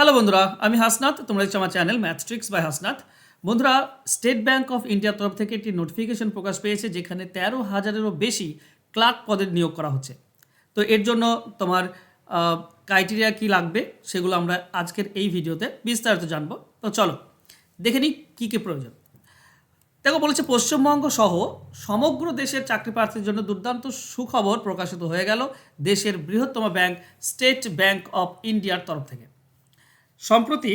Hello বন্ধুরা, আমি হাসনাত, তোমরা দেখছ আমার চ্যানেল ম্যাথট্রিক্স বাই হাসনাত। বন্ধুরা স্টেট ব্যাংক অফ ইন্ডিয়ার তরফ থেকে একটি নোটিফিকেশন প্রকাশ পেয়েছে, যেখানে তেরো হাজারেরও বেশি ক্লার্ক পদের নিয়োগ করা হচ্ছে। তো এর জন্য তোমার ক্রাইটেরিয়া কি লাগবে, সেগুলো আমরা আজকের এই ভিডিওতে বিস্তারিত জানব। তো চলো, দেখে নিই কী কী প্রয়োজন। দেখো, বলেছে পশ্চিমবঙ্গ সহ সমগ্র দেশের চাকরি প্রার্থীর জন্য দুর্দান্ত সুখবর প্রকাশিত হয়ে গেল দেশের বৃহত্তম ব্যাংক স্টেট ব্যাংক অফ ইন্ডিয়ার তরফ থেকে। সম্প্রতি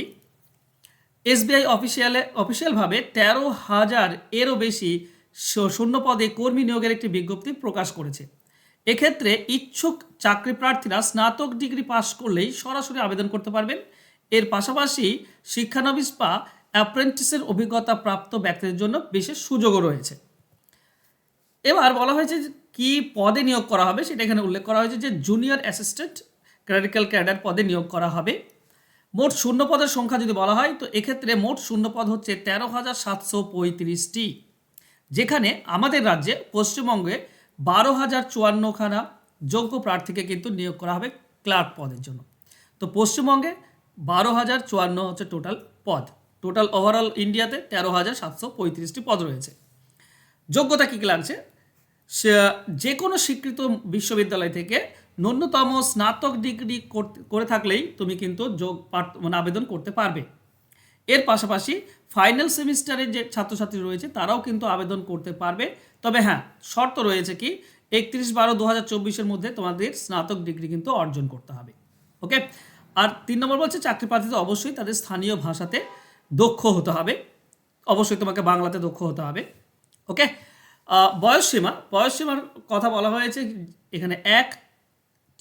এসবিআই অফিসিয়ালে, অফিসিয়ালভাবে তেরো হাজার এরও বেশি শূন্য পদে কর্মী নিয়োগের একটি বিজ্ঞপ্তি প্রকাশ করেছে। এক্ষেত্রে ইচ্ছুক চাকরি প্রার্থীরা স্নাতক ডিগ্রি পাশ করলেই সরাসরি আবেদন করতে পারবেন। এর পাশাপাশি শিক্ষানবিশ বা অ্যাপ্রেন্টিসের অভিজ্ঞতা প্রাপ্ত ব্যক্তিদের জন্য বিশেষ সুযোগও রয়েছে। এবার বলা হয়েছে কি পদে নিয়োগ করা হবে সেটা এখানে উল্লেখ করা হয়েছে যে জুনিয়র অ্যাসিস্ট্যান্ট ক্লারিক্যাল ক্যাডার পদে নিয়োগ করা হবে। মোট শূন্য পদের সংখ্যা যদি বলা হয়, তো এক্ষেত্রে মোট শূন্য পদ হচ্ছে তেরো হাজার সাতশো পঁয়ত্রিশটি। যেখানে আমাদের রাজ্যে পশ্চিমবঙ্গে বারো হাজার চুয়ান্নখানা যোগ্য প্রার্থীকে কিন্তু নিয়োগ করা হবে ক্লার্ক পদের জন্য। তো পশ্চিমবঙ্গে বারো হাজার চুয়ান্ন হচ্ছে টোটাল পদ। টোটাল ওভারঅল ইন্ডিয়াতে তেরো হাজার সাতশো পঁয়ত্রিশটি পদ রয়েছে। যোগ্যতা কী কী লাগছে? যে কোনো স্বীকৃত বিশ্ববিদ্যালয় থেকে ন্যূনতম স্নাতক ডিগ্রি করে থাকলেই তুমি কিন্তু যোগ মানে আবেদন করতে পারবে। এর পাশাপাশি ফাইনাল সেমিস্টারের যে ছাত্রছাত্রী রয়েছে, তারাও কিন্তু আবেদন করতে পারবে। তবে হ্যাঁ শর্ত রয়েছে কি, একত্রিশ বারো দু হাজার চব্বিশের মধ্যে তোমাদের স্নাতক ডিগ্রি কিন্তু অর্জন করতে হবে। ওকে? আর তিন নম্বর বলছে, চাকরি প্রার্থীদের অবশ্যই তাদের স্থানীয় ভাষাতে দক্ষ হতে হবে। অবশ্যই তোমাকে বাংলাতে দক্ষ হতে হবে। ওকে? বয়সসীমা, বয়সসীমার কথা বলা হয়েছে, এখানে এক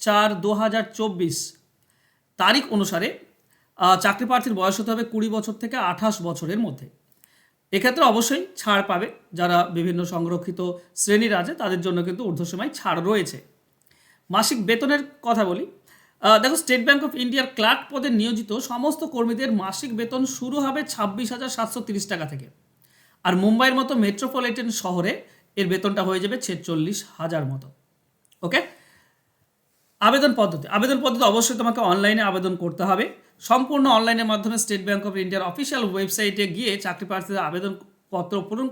চার দু হাজার চব্বিশ তারিখ অনুসারে চাকরি প্রার্থীর বয়স হতে হবে কুড়ি বছর থেকে আঠাশ বছরের মধ্যে। এক্ষেত্রে অবশ্যই ছাড় পাবে যারা বিভিন্ন সংরক্ষিত শ্রেণির আছে, তাদের জন্য কিন্তু ঊর্ধ্বসীমায় ছাড় রয়েছে। মাসিক বেতনের কথা বলি দেখো স্টেট ব্যাংক অফ ইন্ডিয়ার ক্লার্ক পদে নিয়োজিত সমস্ত কর্মীদের মাসিক বেতন শুরু হবে ছাব্বিশ হাজার সাতশো তিরিশ টাকা থেকে। আর মুম্বাইয়ের মতো মেট্রোপলিটন শহরে এর বেতনটা হয়ে যাবে ছেচল্লিশ হাজার মতো। ওকে? আবেদন পদ্ধতি। আবেদন পদ্ধতি অবশ্যই তোমাকে অনলাইনে আবেদন করতে হবে। সম্পূর্ণ অনলাইনের মাধ্যমে স্টেট ব্যাংক অফ ইন্ডিয়ার অফিসিয়াল ওয়েবসাইটে গিয়ে চাকরি প্রার্থীদের আবেদনপত্র পূরণ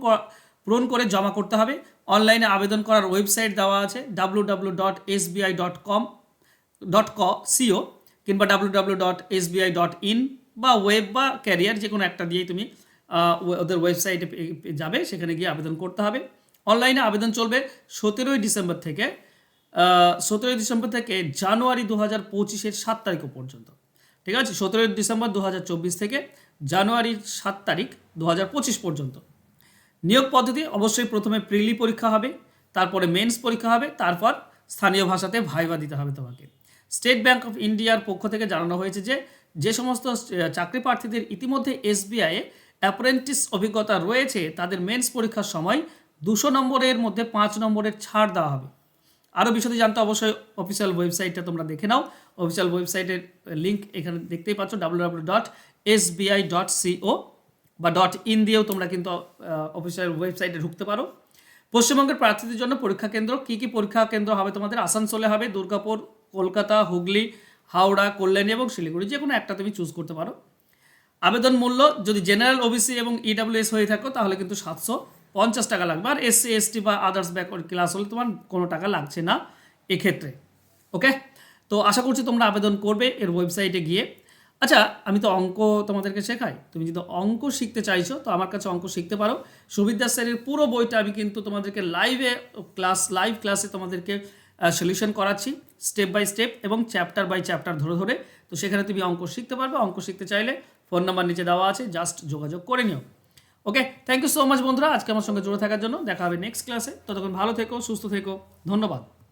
পূরণ করে জমা করতে হবে। অনলাইনে আবেদন করার ওয়েবসাইট দেওয়া আছে W W dot SBI dot com dot co কিংবা W W dot SBI dot in বা ওয়েব বা ক্যারিয়ার যে কোনো একটা দিয়েই তুমি ওদের ওয়েবসাইটে যাবে, সেখানে গিয়ে আবেদন করতে হবে। অনলাইনে আবেদন চলবে সতেরোই ডিসেম্বর থেকে সতেরোই ডিসেম্বর থেকে জানুয়ারি দু হাজার পঁচিশের সাত তারিখ পর্যন্ত। ঠিক আছে? সতেরোই ডিসেম্বর দু হাজার চব্বিশ থেকে জানুয়ারির সাত তারিখ দু হাজার পঁচিশ পর্যন্ত। নিয়োগ পদ্ধতি অবশ্যই প্রথমে প্রিলি পরীক্ষা হবে, তারপরে মেন্স পরীক্ষা হবে, তারপর স্থানীয় ভাষাতে ভাইবা দিতে হবে তোমাকে। স্টেট ব্যাংক অফ ইন্ডিয়ার পক্ষ থেকে জানানো হয়েছে যে যে সমস্ত চাকরি প্রার্থীদের ইতিমধ্যে এসবিআইয়ে অ্যাপ্রেন্টিস অভিজ্ঞতা রয়েছে, তাদের মেন্স পরীক্ষার সময় দুশো নম্বরের মধ্যে পাঁচ নম্বরের ছাড় দেওয়া হবে। আরও বিশদে জানতে অবশ্যই অফিসিয়াল ওয়েবসাইটটা তোমরা দেখে নাও। অফিসিয়াল ওয়েবসাইটের লিঙ্ক এখানে দেখতেই পাচ্ছ W W dot SBI dot co বা. ডট ইন দিয়েও তোমরা কিন্তু অফিসিয়াল ওয়েবসাইটে ঢুকতে পারো। পশ্চিমবঙ্গের প্রার্থীদের জন্য পরীক্ষা কেন্দ্র, কী কী পরীক্ষা কেন্দ্র হবে তোমাদের? আসানসোলে হবে, দুর্গাপুর, কলকাতা, হুগলি, হাওড়া, কল্যাণী এবং শিলিগুড়ি, যে কোনো একটা তুমি চুজ করতে পারো। আবেদন মূল্য, যদি জেনারেল ওবিসি এবং ইডাব্লিউএস হয়ে থাকো, তাহলে কিন্তু সাতশো। পঞ্চাশ টাকা লাগবে। আর এসসি এসটি বা আদার্স ব্যাকওয়ার্ড ক্লাস হলে তোমার কোনো টাকা লাগছে না এক্ষেত্রে। ওকে? তো আশা করছি তোমরা আবেদন করবে এর ওয়েবসাইটে গিয়ে। আচ্ছা আমি তো অঙ্ক তোমাদেরকে শেখাই। তুমি যদি অঙ্ক শিখতে চাইছো, তো আমার কাছে অঙ্ক শিখতে পারো। সুবিদ্যা স্যারের পুরো বইটা আমি কিন্তু তোমাদেরকে লাইভে ক্লাস লাইভ ক্লাসে তোমাদেরকে সলিউশন করাচ্ছি স্টেপ বাই স্টেপ এবং চ্যাপ্টার বাই চ্যাপ্টার ধরে ধরে। তো সেখানে তুমি অঙ্ক শিখতে পারবে। অঙ্ক শিখতে চাইলে ফোন নাম্বার নিচে দেওয়া আছে। জাস্ট যোগাযোগ করে নিও। Okay thank you so much বন্ধুরা। আজকে আমার সঙ্গে জুড়ে থাকার জন্য দেখা হবে নেক্সট ক্লাসে ততক্ষণ ভালো থেকো, সুস্থ থেকো। ধন্যবাদ।